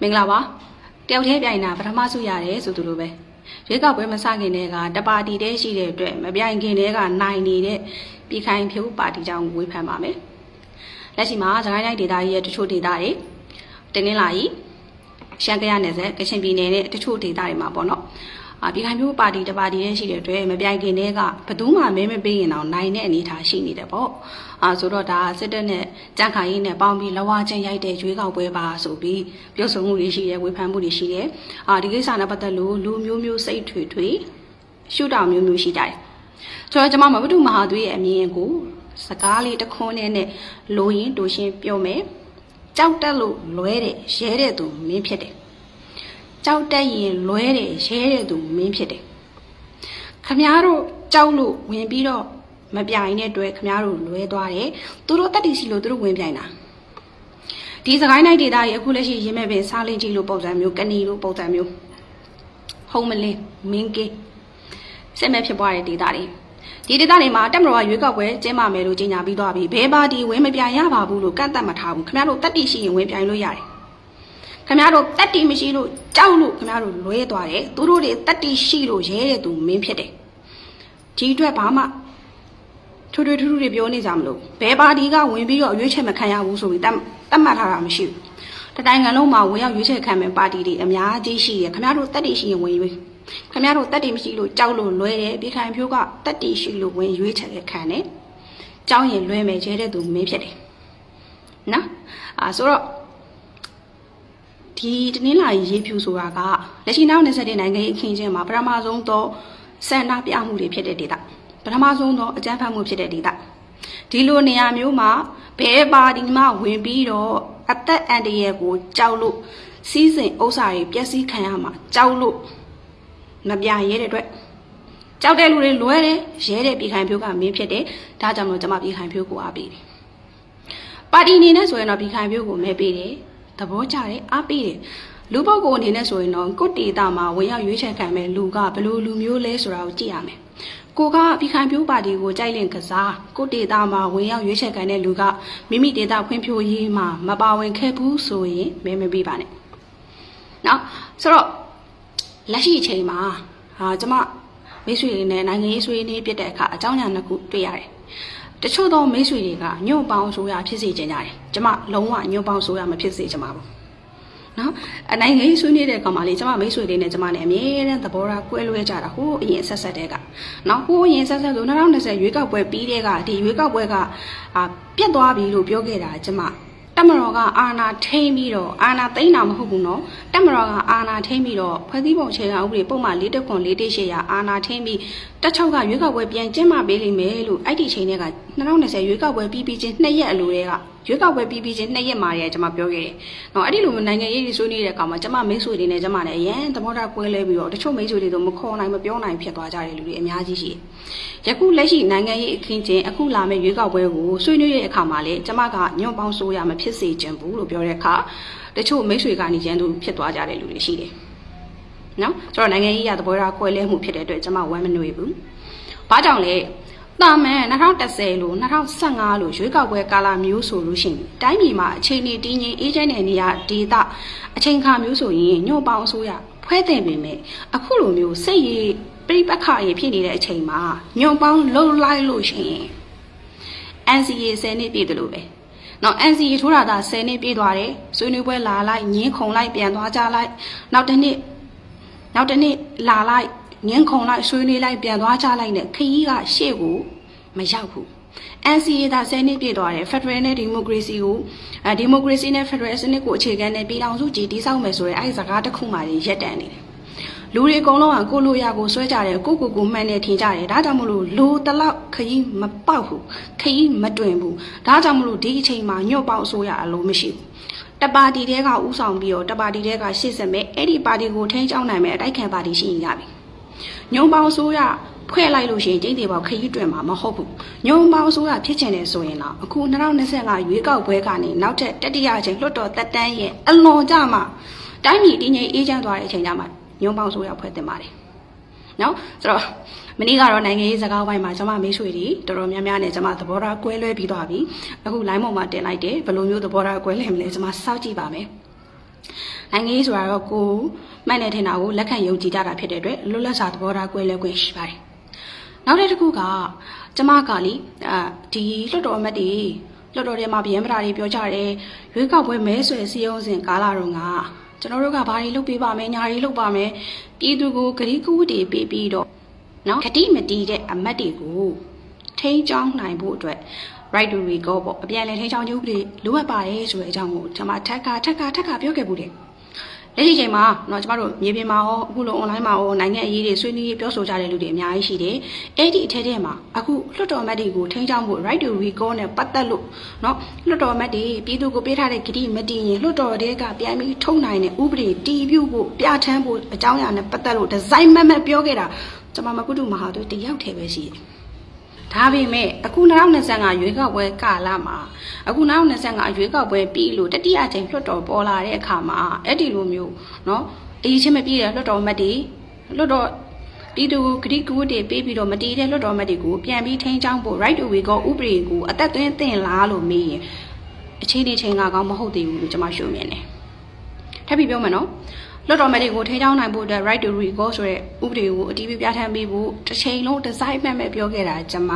မင်္ဂလာပါတယောက်တည်းပြိုင်တာပထမဆုရတယ်ဆိုသူလိုပဲရွေးကောက်ပွဲမစခင်တည်းကတပါတီတည်းရှိတဲ့အတွက်မပြိုင်ခင်တည်းကနိုင်နေတဲ့ပြည်ခိုင်ဖြိုးပါတီကြောင့်ဝေဖန်ပါမယ်လက်ရှိမှာစကိုင်းတိုင်းဒေသကြီးရဲ့တချို့ဒေသတွေတင်းနှင်းလာကြီးရှမ်းကရနယ်စပ်ကချင်ပြည်နယ်နဲ့တချို့ဒေသတွေမှာပေါ့နော်အာ ပြည်ခိုင်ဖြိုးပါတီတပါတီတည်းရှိတဲ့အတွက်မပြိုင်ခင်တည်းကဘယ်သူမှမဲမပေးရင်တော့နိုင်တဲ့အနေအထားရှိနေတယ်ပေါ့အာဆိုတော့ဒါစစ်တပ်နဲ့ကြန့်ခိုင်ရေးနဲ့ပေါင်းပြီးလဝချင်းရိုက်တဲ့ရွေးကောက်ပွဲပါဆိုပြီးပြောဆိုမှုတွေရှိတယ်ဝေဖန်မှုတွေရှိတယ်အာဒီကိစ္စနဲ့ပတ်သက်လို့လူမျိုးမျိုးစိတ်ထွေထွေရှုထောင့်မျိုးမျိုးရှိကြတယ်ဆိုတော့ကျွန်မမဘဒုမဟာသွေးရဲ့အမြင်ကိုစကားလေးတစ်ခွန်းနဲ့နဲ့လိုရင်းတူရှင်းပြောမယ်ကြောက်တက်လို့လွဲတဲ့ရဲတဲ့သူမင်းဖြစ်တယ် ကြောက်တက်ရင်လွဲတဲ့ရဲတဲ့သူမင်းဖြစ်တယ်ခမားတို့ကြောက်လို့ဝင်ပြီးတော့မပြိုင်တဲ့အတွက်ခမားတို့လွဲသွားတယ်သူတို့တက်တီစီလို့သူတို့ဝင်ပြိုင်တာဒီစကိုင်းတိုင်းဒေသကြီးအခုလက်ရှိရင်းမဲ့ပင်စားလင်းကြီးလို့ပုံစံမျိုးကနီလို့ပုံစံမျိုးဟုံးမလင်းမင်းကေးစစ်မဲ့ဖြစ်ပွားတဲ့ဒေသတွေဒီဒေသတွေမှာတက်မတော်ကရွေးကောက်ပွဲကျင်းပမယ်လို့ကြေညာပြီးသွားပြီဘဲပါတီဝင်မပြိုင်ရပါဘူးလို့ကန့်သက်မထားဘူးခင်ဗျားတို့တက်တီရှိရင်ဝင်ပြိုင်လို့ရတယ် ခင်ဗျားတို့တက်တီမရှိလို့ကြောက်လို့ခင်ဗျားတို့လွဲသွားတယ်သူတို့တွေတက်တီရှိလို့ရဲတဲ့သူမင်းဖြစ်တယ်ဒီအတွက်ဘာမှထွေထွေထူးထူးတွေပြောနေကြမလို့ဘဲပါတီကဝင်ပြီးတော့ရွေးချယ်မခံရဘူးဆိုပြီးတတ်တတ်မှတ်ထားတာမရှိဘူးတတိုင်းငံလုံးမှာဝင်ရောက်ရွေးချယ်ခံမဲ့ပါတီတွေအများကြီးရှိတယ်ခင်ဗျားတို့တက်တီရှိရင်ဝင်ရွေးခင်ဗျားတို့တက်တီမရှိလို့ကြောက်လို့လွဲတယ်ပြည်ခိုင်ဖြိုးကတက်တီရှိလို့ဝင်ရွေးချယ်ခံတယ်ကြောက်ရင်လွဲမယ်ကျဲတဲ့သူမင်းဖြစ်တယ်နော်အာဆိုတော့ ဒီတနင်္လာရီရေးဖြူဆိုတာကလက်ရှိနောက်27နိုင်ငံရေးအခင်းချင်းမှာပထမဆုံးသောစန္ဒပြမှုတွေဖြစ်တဲ့ဒေသပထမဆုံးသောအကြမ်းဖက်မှုဖြစ်တဲ့ဒေသဒီလိုနေရာမျိုးမှာဘဲပါဒီမှဝင်ပြီးတော့အသက်အန္တရာယ်ကိုကြောက်လို့စီးစိမ်ဥစ္စာတွေပျက်စီးခံရမှာကြောက်လို့မပြရဲတဲ့အတွက်ကြောက်တဲ့လူတွေလွဲတယ်ရဲတဲ့ပြည်ခိုင်ဖြိုးကမင်းဖြစ်တယ်ဒါကြောင့်မို့ကျွန်မပြည်ခိုင်ဖြိုးကိုအားပေးတယ်ပါတီအနေနဲ့ဆိုရင်တော့ပြည်ခိုင်ဖြိုးကိုမဲပေးတယ် သဘောကျတယ်အားပေးတယ်လူပုဂ္ဂိုလ်အနေနဲ့ဆိုရင်တော့ကိုတေတာမှာဝင်ရောက်ရွေးချယ်ခံမဲ့လူကဘယ်လိုလူမျိုးလဲဆိုတာကိုကြည့်ရမယ်ကိုကပြည်ခိုင်ဖြိုးပါတီကိုကြိုက်လင့်ကစားကိုတေတာမှာဝင်ရောက်ရွေးချယ်ခံတဲ့လူကမိမိဒေတာဖွံ့ဖြိုးရေးမှာမပါဝင်ခဲ့ဘူးဆိုရင်မဲမပေးပါနဲ့နော်ဆိုတော့လက်ရှိအချိန်မှာဟာကျမမိတ်ဆွေတွေနဲ့နိုင်ငံရေးဆွေးနွေးပြတဲ့အခါအကြောင်းအရာနှစ်ခုတွေ့ရတယ် တချို့သောမိတ်ဆွေတွေကညွန့်ပေါင်းဆိုရဖြစ်စေချင်ကြတယ်ကျမလုံးဝညွန့်ပေါင်းဆိုရမဖြစ်စေချင်ပါဘူးနော်အနိုင်ငံရေးဆွေးနွေးတဲ့ကောင်မလေးကျမမိတ်ဆွေတွေနဲ့ကျမနဲ့အမြဲတမ်းသဘောထားကွဲလွဲကြတာဟိုးအရင်ဆက်ဆက်တဲ့ကနော်ဟိုးအရင်ဆက်ဆက်ဆို2020ရွေးကောက်ပွဲပြီးတဲ့ကဒီရွေးကောက်ပွဲကအာပြတ်သွားပြီလို့ပြောခဲ့တာကျမ တက်မတော်ကအာဏာထိန်းပြီးတော့အာဏာသိမ်းတာမဟုတ်ဘူးနော်တက်မတော်ကအာဏာထိန်းပြီးတော့ဖွဲ့စည်းပုံအခြေခံဥပဒေပုံမှန်၄တက်ခွန်၄တက်ရှေ့ရအာဏာထိန်းပြီးတက်ချုပ်ကရွေးကောက်ပွဲပြန်ကျင်းပပေးလိမ့်မယ်လို့အဲ့ဒီချိန်တွေက2020ရွေးကောက်ပွဲပြီးပြီးချင်းနှစ်ရက်အလိုတည်းက ရွေးကောက်ပွဲပြီးပြီးချင်းနှစ်ရက်မှတည်းကကျွန်မပြောခဲ့တယ်။နော်အဲ့ဒီလိုမျိုးနိုင်ငံရေးတွေဆွေးနွေးတဲ့အခါမှာကျွန်မမိတ်ဆွေတွေနဲ့ကျွန်မနဲ့အရင်သဘောထားကွဲလဲပြီးတော့တချို့မိတ်ဆွေတွေတော့မခေါ်နိုင်မပြောနိုင်ဖြစ်သွားကြတဲ့လူတွေအများကြီးရှိတယ်။ယခုလက်ရှိနိုင်ငံရေးအခင်းချင်းအခုလာမယ့်ရွေးကောက်ပွဲကိုဆွေးနွေးတဲ့အခါမှာလေကျွန်မကညွန့်ပေါင်းဆိုးရမဖြစ်စေချင်ဘူးလို့ပြောတဲ့အခါတချို့မိတ်ဆွေကနေကျန်းသူဖြစ်သွားကြတဲ့လူတွေရှိတယ်။နော်ဆိုတော့နိုင်ငံရေးရသဘောထားကွဲလဲမှုဖြစ်တဲ့အတွက်ကျွန်မဝမ်းမနွေဘူး။ဘာကြောင့်လဲ တာမန်2010လို့2015လို့ရွေးကောက်ပွဲကာလမျိုးဆိုလို့ရှိရင်တိုင်းပြည်မှာအခြေအနေတည်ငြိမ်အေးချမ်းတဲ့နေရာဒေသအချိန်ခါမျိုးဆိုရင်ညွန့်ပေါင်းအစိုးရဖွဲ့တင်ပေမဲ့အခုလိုမျိုးစိတ်ရည်ပြိပက္ခရဖြစ်နေတဲ့အချိန်မှာညွန့်ပေါင်းလှုပ်လိုက်လို့ရှိရင် NCA 10နှစ်ပြည့်တယ်လို့ပဲနော် NCA ထိုးတာဒါ10နှစ်ပြည့်သွားတယ်ဆွေးနွေးပွဲလာလိုက်ညင်းခုံလိုက်ပြန်သွားကြလိုက်နောက်တစ်နှစ်နောက်တစ်နှစ်လာလိုက် ငင်းခုံလိုက်ဆွေးနွေးလိုက်ပြန်သွားကြလိုက်နဲ့ခရီးကရှေ့ကိုမရောက်ဘူး NCA ဒါ10နှစ်ပြည့်သွားတယ် Federal နဲ့ Democracy ကိုအဲ Democracy နဲ့ Federal စနစ်ကိုအခြေခံတဲ့ပြည်ထောင်စုကြည်တည်ဆောက်မယ်ဆိုရဲအဲဒီစကားတစ်ခုမှရက်တန်နေတယ်လူတွေအကုန်လုံးကကိုလိုရကိုဆွဲကြတယ်ကိုကိုကိုမှန်တယ်ထင်ကြတယ်ဒါကြောင့်မလို့လူတလောက်ခရီးမပေါက်ဘူးခရီးမတွင်ဘူးဒါကြောင့်မလို့ဒီအချိန်မှာညွတ်ပေါက်ဆိုရအလိုမရှိဘူးတပါတီတဲကဥဆောင်ပြီးတော့တပါတီတဲကရှေ့ဆက်မဲ့အဲ့ဒီပါတီကိုထိန်းချောင်းနိုင်မဲ့အတိုက်ခံပါတီရှိရင်ရပြီ ညုံပေါင်းဆိုရဖွဲ့လိုက်လို့ရှိရင်ကျိတ်တေပေါခရီးတွင်မှာမဟုတ်ဘူးညုံပေါင်းဆိုရဖြစ်ချင်တယ်ဆိုရင်တော့အခု2025ရွေးကောက်ပွဲကနေနောက်ထပ်တတိယအချိန်လွှတ်တော်တက်တန်းရဲ့အလွန်ကြမှာတိုင်းပြည်တည်ငြိမ်အေးချမ်းသွားတဲ့အချိန်ကြမှာညုံပေါင်းဆိုရဖွဲ့တင်ပါတယ်နော်ဆိုတော့မနေ့ကတော့နိုင်ငံရေးစကားဝိုင်းမှာကျွန်မမေးဆွေတွေတော်တော်များများနဲ့ကျွန်မသဘောထားကွဲလွဲပြီးသွားပြီအခု line ပေါ်မှာတင်လိုက်တယ်ဘယ်လိုမျိုးသဘောထားကွဲလဲမလဲကျွန်မစောင့်ကြည့်ပါမယ် နိုင်ငံရေးဆိုတာတော့ကိုယ်မှန်တယ်ထင်တာကိုလက်ခံယုံကြည်ကြတာဖြစ်တဲ့အတွက်လွတ်လပ်စွာသဘောထားကွဲလဲခွင့်ရှိပါတယ်နောက်တစ်ခုကကျမကလေအာဒီလွှတ်တော်အမတ်တွေလွှတ်တော်ထဲမှာဗျံပရာတွေပြောကြတယ်ရွေးကောက်ပွဲမဲဆွယ်စည်းရုံးစဉ်ကာလတုန်းကကျွန်တော်တို့ကဘာတွေလုပ်ပေးပါမယ်ညာတွေလုပ်ပါမယ်ပြည်သူကိုဂရီကူးတွေပေးပြီးတော့နော်ဂတိမတီးတဲ့အမတ်တွေကိုထိန်းချောင်းနိုင်ဖို့အတွက် right to recall ပေါ့အပြန်အလှန်ထိန်းချောင်းခြင်းဥပဒေလိုအပ်ပါတယ်ဆိုတဲ့အကြောင်းကိုကျွန်မထက်ကထက်ကထက်ကပြောခဲ့ဘူးတယ် လက်ရှိချိန်မှာနော်ကျမတို့မြေပြင်မှာရောအခုလို online မှာရောနိုင်ငံအရေးတွေဆွေးနွေးပြောဆိုကြတဲ့လူတွေအများကြီးရှိတယ်အဲ့ဒီအထက်ထဲမှာအခုလွှတ်တော်မတ်တွေကိုထိန်းချောင်းဖို့ right to recall နဲ့ပတ်သက်လို့နော်လွှတ်တော်မတ်တွေပြည်သူကိုပေးထားတဲ့ဂတိမတည်ရင်လွှတ်တော်တွေကပြန်ပြီးထုတ်နိုင်တဲ့ဥပဒေတည်ပြုဖို့ပြဋ္ဌာန်းဖို့အကြောင်းအရာနဲ့ပတ်သက်လို့ဒီဇိုင်းမမတ်ပြောခဲ့တာကျမမကုတုမဟာတို့တယောက်တည်းပဲရှိတယ် ဒါပေမဲ့အခု2025ရွေးကောက်ပွဲကာလမှာအခု2025ရွေးကောက်ပွဲပြီးလို့တတိယအကြိမ်လွှတ်တော်ပေါ်လာတဲ့အခါမှာအဲ့ဒီလိုမျိုးเนาะအရေးချင်းမပြည့်တဲ့လွှတ်တော်မတ်တွေလွှတ်တော်ပြည်သူကိုဂရိကူးတွေပေးပြီးတော့မတည်တဲ့လွှတ်တော်မတ်တွေကိုပြန်ပြီးထိန်းချောင်းဖို့ right away ကိုဥပဒေကိုအသက်သွင်းသင့်လားလို့မေးရင်အခြေအနေချိန်ကကောင်းမဟုတ်သေးဘူးလို့ကျွန်မရှုမြင်တယ်ထပ်ပြီးပြောမယ်နော် လွတ်တော်မဲ့တွေကိုထိန်းချောင်းနိုင်ဖို့အတွက် right to recall ဆိုတဲ့ဥပဒေကိုအတီးပြပြဋ္ဌာန်းပေးဖို့တစ်ချိန်လုံးဒီဇိုင်းမှတ်မဲ့ပြောခဲ့တာကျွန်မ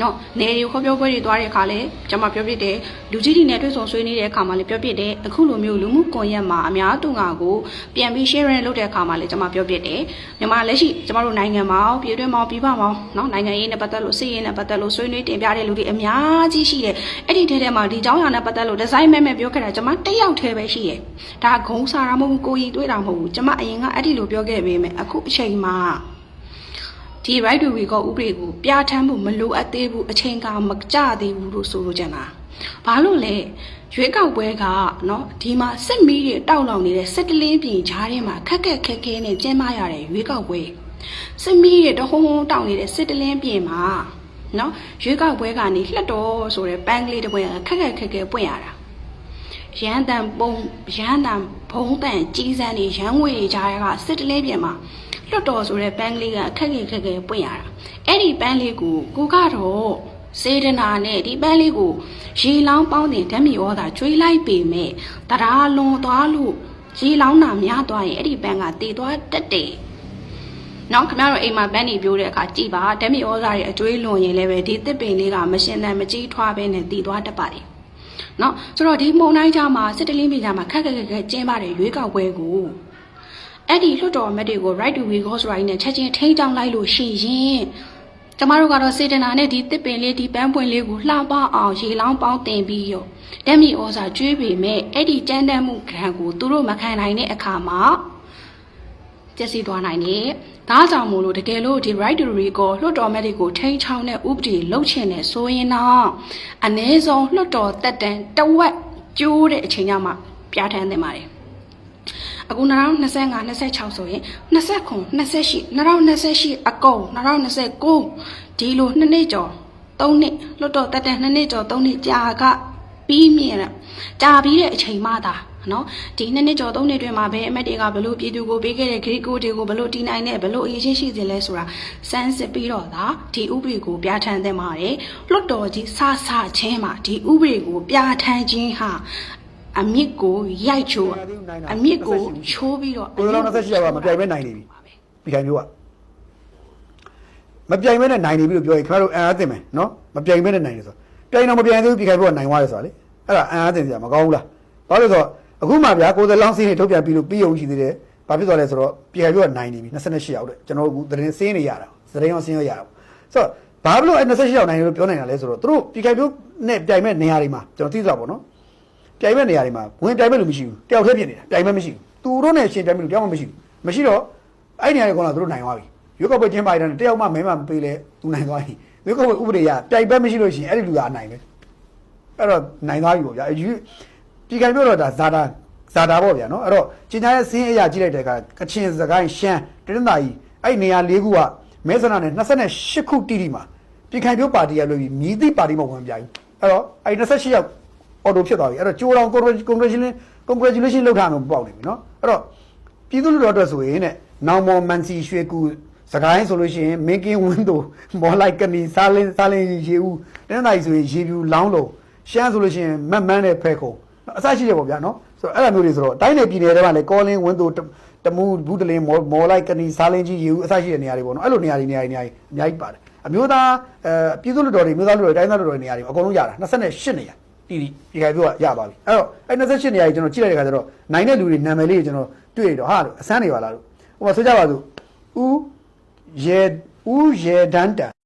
နော်နေရီခေါ်ပြောပွဲတွေသွားတဲ့အခါလဲကျွန်မပြောပြတယ်လူကြီးတွေနဲ့တွေ့ဆုံဆွေးနွေးတဲ့အခါမှာလည်းပြောပြတယ်အခုလိုမျိုးလူမှုကွန်ရက်မှာအများသူငါကိုပြန်ပြီး share လုပ်တဲ့အခါမှာလည်းကျွန်မပြောပြတယ်မြန်မာလက်ရှိကျွန်မတို့နိုင်ငံမှာပြည်တွင်းမှာပြည်ပမှာနော်နိုင်ငံရေးနဲ့ပတ်သက်လို့စီးရေးနဲ့ပတ်သက်လို့ဆွေးနွေးတင်ပြတဲ့လူတွေအများကြီးရှိတယ်အဲ့ဒီထဲထဲမှာဒီเจ้าရနဲ့ပတ်သက်လို့ဒီဇိုင်းမဲ့မဲ့ပြောခဲ့တာကျွန်မတစ်ယောက်တည်းပဲရှိတယ်ဒါဂုံစားတာမဟုတ်ဘူးကိုကြီးတွေးတာမဟုတ်ဘူးကျွန်မအရင်ကအဲ့ဒီလိုပြောခဲ့ပေမဲ့အခုအချိန်မှာ ဒီ right to recall ဥပဒေကိုပြဋ္ဌာန်းဖို့မလိုအပ်သေးဘူးအချိန်ကမကြသေးဘူးလို့ဆိုလိုချင်တာဘာလို့လဲရွေးကောက်ပွဲကเนาะဒီမှာစစ်မီးတွေတောက်လောင်နေတဲ့စစ်တလင်းပြင်ကြားထဲမှာခက်ခက်ခဲခဲနဲ့ကျင်းပရတဲ့ရွေးကောက်ပွဲစစ်မီးတွေတဟုံးဟုံးတောက်နေတဲ့စစ်တလင်းပြင်မှာเนาะရွေးကောက်ပွဲကနေလှက်တော်ဆိုတဲ့ပန်းကလေးတစ်ပွဲခက်ခက်ခဲခဲပွင့်ရတာ ရန်တန်ပုံရန်တန်ဘုံတန်ကြီးစန်းနေရန်ငွေတွေကြားကစစ်တလဲပြင်မှာ လွတ်တော်ဆိုတဲ့ပန်းကလေးကအခက်ကြီးခက်ခဲပွင့်ရတာအဲ့ဒီပန်းလေးကိုကိုကတော့စေတနာနဲ့ဒီပန်းလေးကိုရေလောင်းပေါင်းတင်ဓမီဩတာကျွေးလိုက်ပေမဲ့တရားလွန်သွားလို့ရေလောင်းတာများသွားရင်အဲ့ဒီပန်းကတည်သွားတတ်တယ်နောက်ခင်ဗျားတို့အိမ်မှာပန်းနေပြိုးတဲ့အခါကြည်ပါဓမီဩဇာရဲ့အကျွေးလွန်ရင်လည်းပဲဒီတစ်ပင်လေးကမရှင်တန်မကြီးထွားပဲနဲ့တည်သွားတတ်ပါတယ်။နော်ဆိုတော့ဒီမုံတိုင်းကြမှာစစ်တလင်းပြည်ကြမှာခက်ခက်ခက်ခက်ကျင်းပါတယ်ရွေးကောက်ပွဲကို အဲ့ဒီလွှတ်တော်အမတ်တွေကို right to recall ဆိုတာကြီးနဲ့ချက်ချင်းထိန်းချောင်းလိုက်လို့ရှိရင်ကျမတို့ကတော့စေတနာနဲ့ဒီတစ်ပင်လေးဒီပန်းပွင့်လေးကိုလှပအောင်ရေလောင်းပေါင်းတင်ပြီးရောဓာတ်မြေဩဇာကျွေးပေမဲ့အဲ့ဒီကြမ်းတမ်းမှုခံကိုသူတို့မခံနိုင်တဲ့အခါမှာကျက်စီသွားနိုင်တယ်။ဒါကြောင့်မို့လို့တကယ်လို့ဒီ right to recall လွှတ်တော်မဲ့တွေကိုထိန်းချောင်းတဲ့ဥပဒေလှုပ်ချင်တယ်ဆိုရင်တော့အ ਨੇ ဆုံးလွှတ်တော်တက်တန်တဝက်ကျိုးတဲ့အချိန်ကျမှပြဋ္ဌာန်းသင့်ပါတယ်။ အခု2025 26ဆိုရင်29 28 2028အကုန်2029ဒီလိုနှစ်နှစ်ကျော်3နှစ်လွှတ်တော်တက်တန်2နှစ်ကျော်3နှစ်ကြာကပြီးမြင်တယ်ကြာပြီးတဲ့အချိန်မှသာနော်ဒီနှစ်နှစ်ကျော်သုံးနှစ်တွင်မှာပဲအမတ်တွေကဘလို့ပြည်သူကိုပေးခဲ့တဲ့ဂရိကိုတွေကိုဘလို့တီးနိုင်နဲ့ဘလို့အရေးချင်းရှိစေလဲဆိုတာစမ်းစစ်ပြီးတော့သာဒီဥပဒေကိုပြဋ္ဌာန်းသင့်ပါတယ်လွတ်တော်ကြီးစဆချင်းမှာဒီဥပဒေကိုပြဋ္ဌာန်းခြင်းဟာ အမြင့်ကိုရိုက်ချိုးအမြင့်ကိုချိုးပြီးတော့ကိုယ်တော်28ယောက်ကမပြိုင်ပဲနိုင်နေပြီဒီခိုင်မျိုးကမပြိုင်ပဲနဲ့နိုင်နေပြီလို့ပြောရင်ခင်ဗျားတို့အံအားသင့်မယ်နော်မပြိုင်ပဲနဲ့နိုင်နေဆိုပြိုင်တော့မပြိုင်သေးဘူးဒီခိုင်မျိုးကနိုင်သွားတယ်ဆိုတာလေအဲ့ဒါအံအားသင့်စရာမကောင်းဘူးလားဘာလို့လဲဆိုတော့အခုမှဗျာကိုယ်တော်လောင်းစင်းနေထုတ်ပြန်ပြီးလို့ပြီးအောင်ရှိသေးတယ်ဘာဖြစ်သွားလဲဆိုတော့ဒီခိုင်မျိုးကနိုင်နေပြီ28ယောက်တဲ့ကျွန်တော်တို့သတင်းစင်းနေရတာသတင်းအောင်စင်းရရတာဆိုတော့ဘာလို့အဲ့28ယောက်နိုင်တယ်လို့ပြောနိုင်တာလဲဆိုတော့သူတို့ဒီခိုင်မျိုးနဲ့ပြိုင်မဲ့နေရာတွေမှာကျွန်တော်သိသွားပါတော့ ပြိုင်မဲ့နေရာတွေမှာဝင်ပြိုင်မဲ့လူမရှိဘူးတယောက်တည်းပြင်နေတာပြိုင်မဲ့မရှိဘူးသူတို့နဲ့ရှင်ပြိုင်မဲ့လူတယောက်မှမရှိဘူးမရှိတော့အဲ့ဒီနေရာတွေကတော့သူတို့နိုင်သွားပြီရွေးကောက်ပွဲကျင်းပရတဲ့တယောက်မှမဲမှမပေးလဲသူနိုင်သွားပြီရွေးကောက်ပွဲဥပဒေရပြိုင်ဘက်မရှိလို့ရှိရင်အဲ့ဒီလူကအနိုင်ပဲအဲ့တော့နိုင်သွားပြီပေါ့ဗျာယူဒီကံပြောတော့ဒါဇာတာဇာတာပေါ့ဗျာနော်အဲ့တော့ကျင်ညာရဲ့စင်းအရာကြည့်လိုက်တဲ့အခါကချင်စကိုင်းရှမ်းတရင်းသာကြီးအဲ့ဒီနေရာ၄ခုကမဲဆန္ဒနဲ့28ခုတိတိမှာပြည်ခိုင်ပြောပါတီရလို့ပြီးမြည်သည့်ပါတီမှာဝင်ပြိုင်အဲ့တော့အဲ့ဒီ28ယောက် အော်တိုဖြစ်သွားပြီအဲ့တော့ကြိုးတော် congratulation congratulation လောက်ထားအောင်ပေါက်နေပြီနော်အဲ့တော့ပြည်သူလူထုအတွက်ဆိုရင်တဲ့နောင်မော်မန်စီရွှေကူစကိုင်းဆိုလို့ရှိရင်မင်းကင်းဝင်းတို့မော်လိုက်ကနေစားလင်းစားလင်းရေဦးတင်းနိုင်ဆိုရင်ရေပြူလောင်းလုံးရှမ်းဆိုလို့ရှိရင်မက်မန်းတဲ့ဖဲခုံအစရှိရပေါ့ဗျာနော်ဆိုတော့အဲ့လိုမျိုးတွေဆိုတော့အတိုင်းနယ်ပြည်နယ်တွေမှာလည်းကောလင်းဝင်းတို့တမူဘူးတလင်းမော်လိုက်ကနေစားလင်းကြီးရေဦးအစရှိတဲ့နေရာတွေပေါ့နော်အဲ့လိုနေရာတွေနေရာတွေနေရာတွေအများကြီးပါတယ်အမျိုးသားအပြည်သူလူတော်တွေအမျိုးသားလူတော်တွေတိုင်းသားလူတော်တွေနေရာတွေအကုန်လုံးရတာ28နေရာ တီတီဒီခိုင်ပြောကရပါပြီအဲ့တော့အဲ့28နေရာကြီးကျွန်တော်ကြည့်လိုက်တဲ့ခါကျတော့နိုင်တဲ့လူတွေနာမည်လေးကိုကျွန်တော်တွေ့ရတော့ဟာလို့အစမ်းနေပါလားလို့ဟိုမှာဆိုကြပါစို့ဦးရေဦးရေဒန်တန်